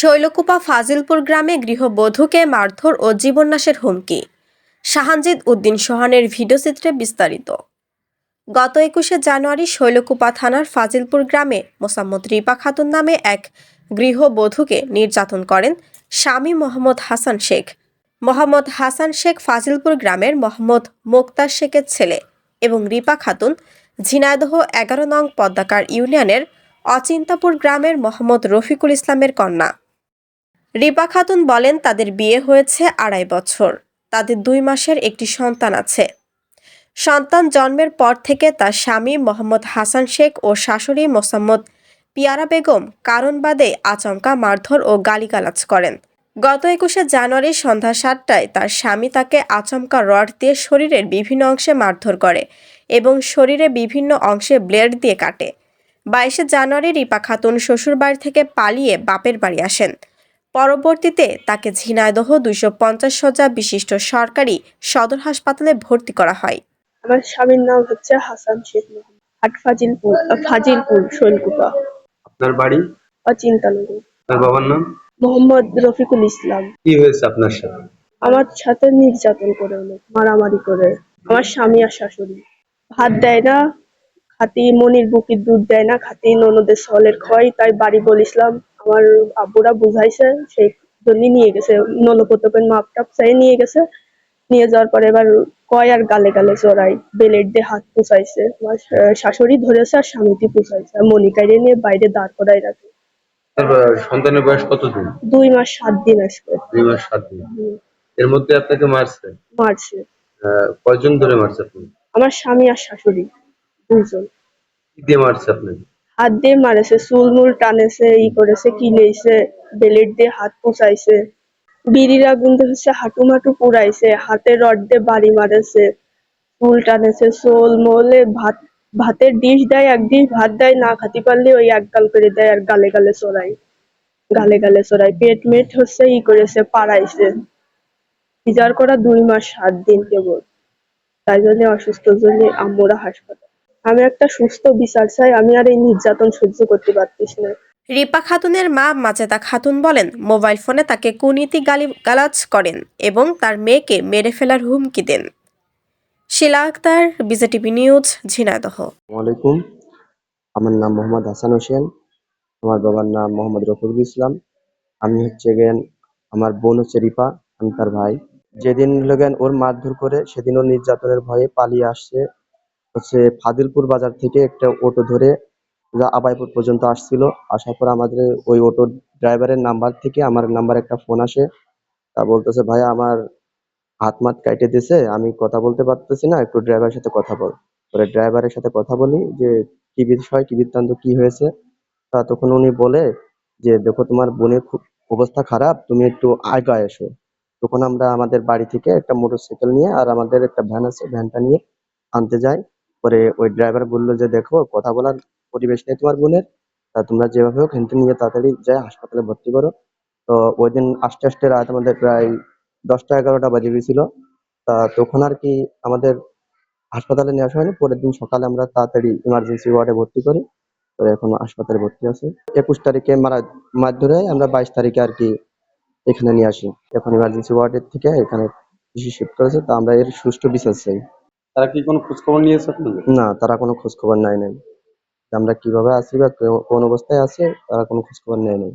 শৈলকুপা ফাজিলপুর গ্রামে গৃহবধূকে মারধর ও জীবননাশের হুমকি। শাহানজিদ উদ্দিন সোহানের ভিডিওচিত্রে বিস্তারিত। গত একুশে জানুয়ারি শৈলকুপা থানার ফাজিলপুর গ্রামে মোসাম্মদ রিপা খাতুন নামে এক গৃহবধূকে নির্যাতন করেন স্বামী মোহাম্মদ হাসান শেখ। মোহাম্মদ হাসান শেখ ফাজিলপুর গ্রামের মোহাম্মদ মোক্তার শেখের ছেলে এবং রিপা খাতুন ঝিনাইদহ এগারো নং পদ্মাকার ইউনিয়নের অচিন্তাপুর গ্রামের মোহাম্মদ রফিকুল ইসলামের কন্যা। রিপা খাতুন বলেন, তাদের বিয়ে হয়েছে আড়াই বছর। তাদের দুই মাসের একটি সন্তান আছে। সন্তান জন্মের পর থেকে তার স্বামী মোহাম্মদ হাসান শেখ ও শাশুড়ি মোসাম্মদ পিয়ারা বেগম কারণ বাদে আচমকা মারধর ও গালিগালাজ করেন। গত একুশে জানুয়ারি সন্ধ্যা সাতটায় তার স্বামী তাকে আচমকা রড দিয়ে শরীরের বিভিন্ন অংশে মারধর করে এবং শরীরে বিভিন্ন অংশে ব্লেড দিয়ে কাটে। বাইশে জানুয়ারি রিপা খাতুন শ্বশুরবাড়ি থেকে পালিয়ে বাপের বাড়ি আসেন। পরবর্তীতে তাকে ঝিনাইদহ দুইশো পঞ্চাশ শয্যা বিশিষ্ট সরকারি সদর হাসপাতালে ভর্তি করা হয়। আমার স্বামীর নাম হচ্ছে হাসান শেখ মোহাম্মদ হাট ফাজিলপুর ফাজিলপুর শৈলকুপা। আপনার বাড়ি? অচিন্তানগর। আপনার বাবার নাম? মোহাম্মদ রফিকুল ইসলাম। কি হয়েছে আপনার সাথে? আমার সাথে নির্যাতন করে অনেক মারামারি করে। আমার স্বামী আর শাশুড়ি। ভাত দেয় না খাতি মনির বুকির দুধ দেয় না খাতি ননদের সলের খয় তাই বাড়ি বলিসলাম আমার আব্বুরা বুঝাইছে সেই জন্য নিয়ে গেছে। নলপতকের মাপ টাপ চাই নিয়ে গেছে। নিয়ে যাওয়ার পরে এবার কয় আর গালে গালে চড়াই বেলেট দিয়ে হাত পুষাইছে আমার শাশুড়ি ধরেছে আর স্বামীটি পুষাইছে আর মনিকাইরে নিয়ে বাইরে দাঁড় করাই রাখে। সন্তানের বয়স কতদিন? দুই মাস সাত দিন আসবে দুই মাস সাত দিন। এর মধ্যে আপনাকে মারছে? মারছে। কয়জন ধরে মারছে আপনি আমার স্বামী আর শাশুড়ি দুইজন। দিয়ে মারছে আপনাকে? হাত দিয়ে মারেছে, চুল মুল টানেছে, ই করেছে কিনেছে বেলেট দিয়ে হাত পুষাইছে বিড়ির আগুন হচ্ছে, হাঁটু মাটু পুড়াইছে, হাতে রড দিয়ে বাড়ি মারেছে, চুল টানেছে, চোল মোলে ভাত, ভাতের ডিশ দেয়, এক ডিশ ভাত দেয়, না খাতি পারলে ওই এক গাল করে দেয়, আর গালে গালে চড়াই গালে গালে চড়াই পেট মেট হচ্ছে, ই করেছে, পাড়াইছে। সিজার করা দুই মাস, সাত দিন কেবল। তাই জন্য অসুস্থ জন্য আম্মুরা হাসপাতাল। আমি একটা সুস্থ বিচার চাই আমি আর এই নির্যাতন সহ্য করতে পারতেছি না। রিপা খাতুনের মা মাজেদা খাতুন বলেন মোবাইল ফোনে তাকে কুনীতি গালি গালাজ করেন এবং তার মেয়েকে মেরে ফেলার হুমকি দেন। Shila Akter BJTV news Jhenaidah. আসসালামাইকুম আমার নাম মোহাম্মদ হাসান হোসেন আমার বাবার নাম মোহাম্মদ রফিকুল ইসলাম। আমি হচ্ছে গেন আমার বোন হচ্ছে রিপা আমি তার ভাই। যেদিন লগেন ওর মারধর করে সেদিন ও নির্যাতনের ভয়ে পালিয়ে আসছে হচ্ছে ফাদিলপুর বাজার থেকে একটা অটো ধরে আবাইপুর পর্যন্ত আসছিল। আসার পর আমাদের ওই অটো ড্রাইভারের নাম্বার থেকে আমার নাম্বার একটা ফোন আসে। তা বলতেছে, ভাই, আমার হাত মাত কাটে দিছে, আমি কথা বলতে পারতেছি না, একটু ড্রাইভারের সাথে কথা বল। পরে ড্রাইভারের সাথে কথা বলি যে, কি বিষয়, কি বৃত্তান্ত, কি হয়েছে? তা তখন উনি বলে যে, দেখো, তোমার বোনের খুব অবস্থা খারাপ, তুমি একটু আগায় এসো। তখন আমরা আমাদের বাড়ি থেকে একটা মোটরসাইকেল নিয়ে আর আমাদের একটা ভ্যান আছে ভ্যানটা নিয়ে আনতে যাই। পরে ওই ড্রাইভার বলল যে, দেখো, কথা বলার পরিবেশ নেই তোমার বোনের। তা তোমরা যেভাবে হোক হেনতে নিয়ে তাড়াতাড়ি যাই, হাসপাতালে ভর্তি করো। তো ওই দিন আস্তে আস্তে রাত আমাদের প্রায় দশটা এগারোটা বাজে গেছিল। তা তখন আর কি আমাদের হাসপাতালে নেওয়া হয়নি। পরের দিন সকালে আমরা তাড়াতাড়ি ইমার্জেন্সি ওয়ার্ডে ভর্তি করি। তো এখন হাসপাতালে ভর্তি আছে। একুশ তারিখে মারা মার ধরে আমরা বাইশ তারিখে আর কি এখানে নিয়ে আসি। এখন ইমার্জেন্সি ওয়ার্ডের থেকে এখানে শিফট করেছে। তা আমরা এর সুষ্ঠু বিচার চাই। তারা কি কোনো খোঁজ খবর নিয়েছে না, তারা কোনো খোঁজ খবর নেয় নাই। আমরা কীভাবে আছি বা কোন অবস্থায় আছে, তারা কোনো খোঁজ খবর নেয় নাই।